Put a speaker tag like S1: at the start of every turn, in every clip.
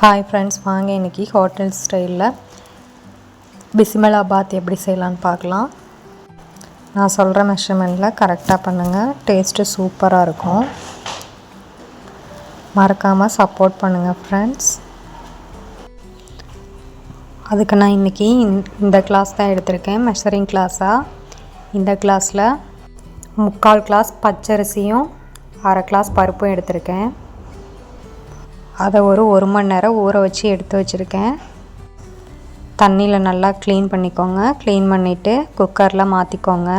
S1: Hi friends வாங்க இன்றைக்கி hotel ஸ்டைலில் பிஸ்மிலாபாத் எப்படி செய்யலான்னு பார்க்கலாம். நான் சொல்கிற மெஷர்மெண்ட்டில் கரெக்டாக பண்ணுங்கள் டேஸ்ட்டு சூப்பராக இருக்கும். மறக்காமல் சப்போர்ட் பண்ணுங்கள் ஃப்ரெண்ட்ஸ் அதுக்கு நான் இன்றைக்கி இந்த கிளாஸ் தான் எடுத்திருக்கேன். மெஷரிங் கிளாஸாக இந்த கிளாஸில் முக்கால் கிளாஸ் பச்சரிசியும் அரை கிளாஸ் பருப்பும் எடுத்திருக்கேன். அதை ஒரு ஒரு மணி நேரம் ஊற வச்சு எடுத்து வச்சுருக்கேன். தண்ணியில் நல்லா க்ளீன் பண்ணிக்கோங்க. க்ளீன் பண்ணிவிட்டு குக்கரில் மாற்றிக்கோங்க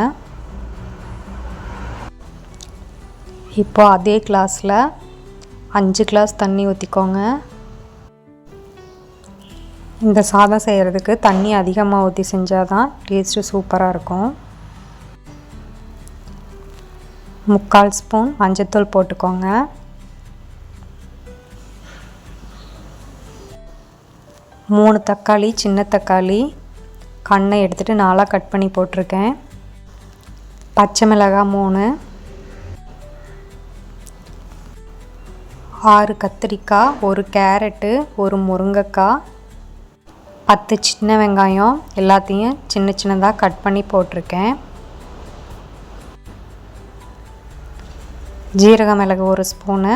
S1: இப்போ அதே கிளாஸில் அஞ்சு கிளாஸ் தண்ணி ஊற்றிக்கோங்க இந்த சாதம் செய்கிறதுக்கு தண்ணி அதிகமாக ஊற்றி செஞ்சால் தான் டேஸ்ட்டு சூப்பராக இருக்கும். முக்கால் ஸ்பூன் மஞ்சத்தூள் போட்டுக்கோங்க. மூணு தக்காளி சின்ன தக்காளி கண்ணை எடுத்துகிட்டு நாலாக கட் பண்ணி போட்டிருக்கேன். பச்சை மிளகாய் மூணு ஆறு கத்திரிக்காய் ஒரு கேரட்டு ஒரு முருங்கைக்காய் பத்து சின்ன வெங்காயம் எல்லாத்தையும் சின்ன சின்னதாக கட் பண்ணி போட்டிருக்கேன். ஜீரக மிளகு ஒரு ஸ்பூனு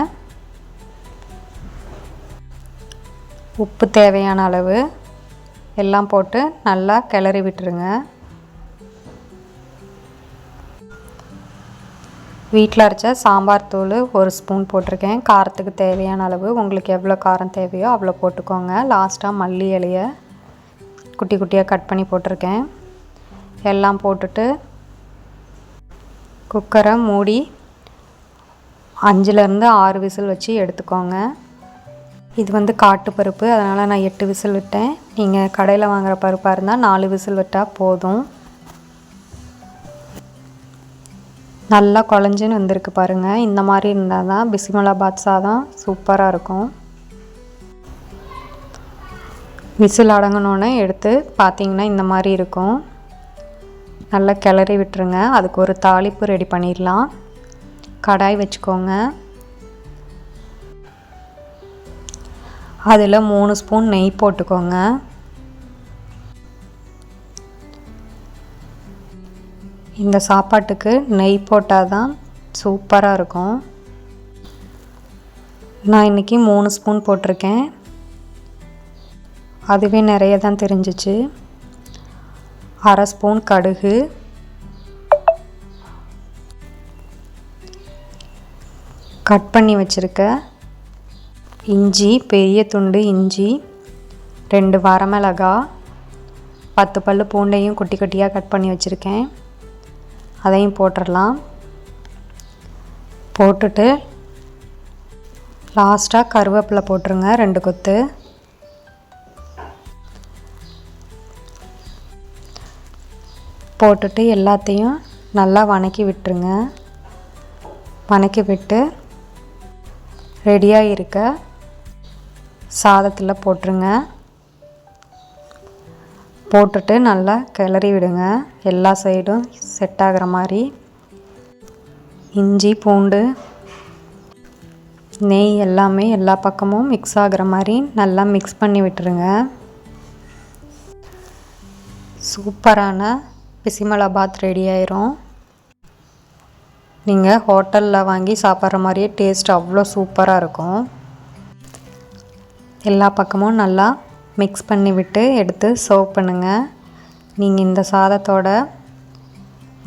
S1: உப்பு தேவையான அளவு எல்லாம் போட்டு நல்லா கிளறி விட்டுருங்க. வீட்டில் அரைச்ச சாம்பார் தூள் ஒரு ஸ்பூன் போட்டிருக்கேன். காரத்துக்கு தேவையான அளவு உங்களுக்கு எவ்வளோ காரம் தேவையோ அவ்வளோ போட்டுக்கோங்க. லாஸ்ட்டாக மல்லி இலையை குட்டி குட்டியாக கட் பண்ணி போட்டிருக்கேன். எல்லாம் போட்டுட்டு குக்கரை மூடி அஞ்சுலேருந்து ஆறு விசில் வச்சு எடுத்துக்கோங்க. இது வந்து காட்டு பருப்பு. அதனால் நான் எட்டு விசில் விட்டேன். நீங்கள் கடையில் வாங்குகிற பருப்பாக இருந்தால் நாலு விசில் விட்டால் போதும். நல்லா குழஞ்சின்னு வந்திருக்கு பாருங்கள் இந்த மாதிரி இருந்தால் தான் பிசிமலா பிஸ்மிலாபாத் சாதம் சூப்பராக இருக்கும். விசில் அடங்கினோன்னே எடுத்து பார்த்தீங்கன்னா இந்த மாதிரி இருக்கும். நல்லா கிளறி விட்டுருங்க. அதுக்கு ஒரு தாளிப்பு ரெடி பண்ணிடலாம். கடாய் வச்சுக்கோங்க. அதில் மூணு ஸ்பூன் நெய் போட்டுக்கோங்க. இந்த சாப்பாட்டுக்கு நெய் போட்டால் தான் சூப்பராக இருக்கும். நான் இன்றைக்கி மூணு ஸ்பூன் போட்டிருக்கேன். அதுவே நிறைய தான் தெரிஞ்சிச்சு. அரை ஸ்பூன் கடுகு. கட் பண்ணி வச்சுருக்க. இஞ்சி பெரிய துண்டு இஞ்சி ரெண்டு வரமிளகா பத்து பல் பூண்டையும் குட்டி குட்டியாக கட் பண்ணி வச்சுருக்கேன். அதையும் போட்டுடலாம் போட்டுட்டு லாஸ்ட்டாக கருவேப்பிலை போட்டுருங்க ரெண்டு கொத்து. போட்டுட்டு எல்லாத்தையும் நல்லா வணக்கி விட்டுருங்க. வணக்கி விட்டு ரெடியாக இருக்க சாதத்தில் போட்டுருங்க. போட்டுட்டு நல்லா கிளறி விடுங்க. எல்லா சைடும் செட் ஆகிற மாதிரி. இஞ்சி பூண்டு நெய் எல்லாமே எல்லா பக்கமும் மிக்ஸ் ஆகிற மாதிரி நல்லா மிக்ஸ் பண்ணி விட்டுருங்க. சூப்பரான பிசிமலாபாத் ரெடி ஆயிரும். நீங்கள் ஹோட்டலில் வாங்கி சாப்பிட்ற மாதிரியே டேஸ்ட் அவ்வளோ சூப்பராக இருக்கும். எல்லா பக்கமும் நல்லா மிக்ஸ் பண்ணி விட்டு எடுத்து சர்வ் பண்ணுங்கள் நீங்கள் இந்த சாதத்தோட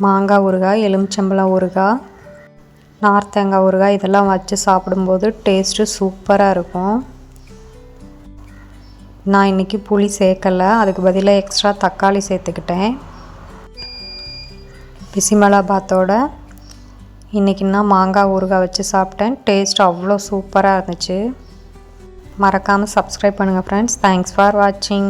S1: மாங்காய் ஊறுகாய் எலுமிச்சம்பழம் ஊறுகாய் நார்த்தங்காய் ஊறுகாய் இதெல்லாம் வச்சு சாப்பிடும்போது டேஸ்ட்டு சூப்பராக இருக்கும். நான் இன்றைக்கி புளி சேர்க்கலை. அதுக்கு பதிலாக எக்ஸ்ட்ரா தக்காளி சேர்த்துக்கிட்டேன். பிசிமலாபாத்தோட இன்றைக்கி நான் மாங்காய் ஊறுகாய் வச்சு சாப்பிட்டேன். டேஸ்ட் அவ்வளோ சூப்பராக இருந்துச்சு. மறக்காமல் சப்ஸ்கிரைப் பண்ணுங்கள் ஃப்ரெண்ட்ஸ் தேங்க்ஸ் ஃபார் வாட்சிங்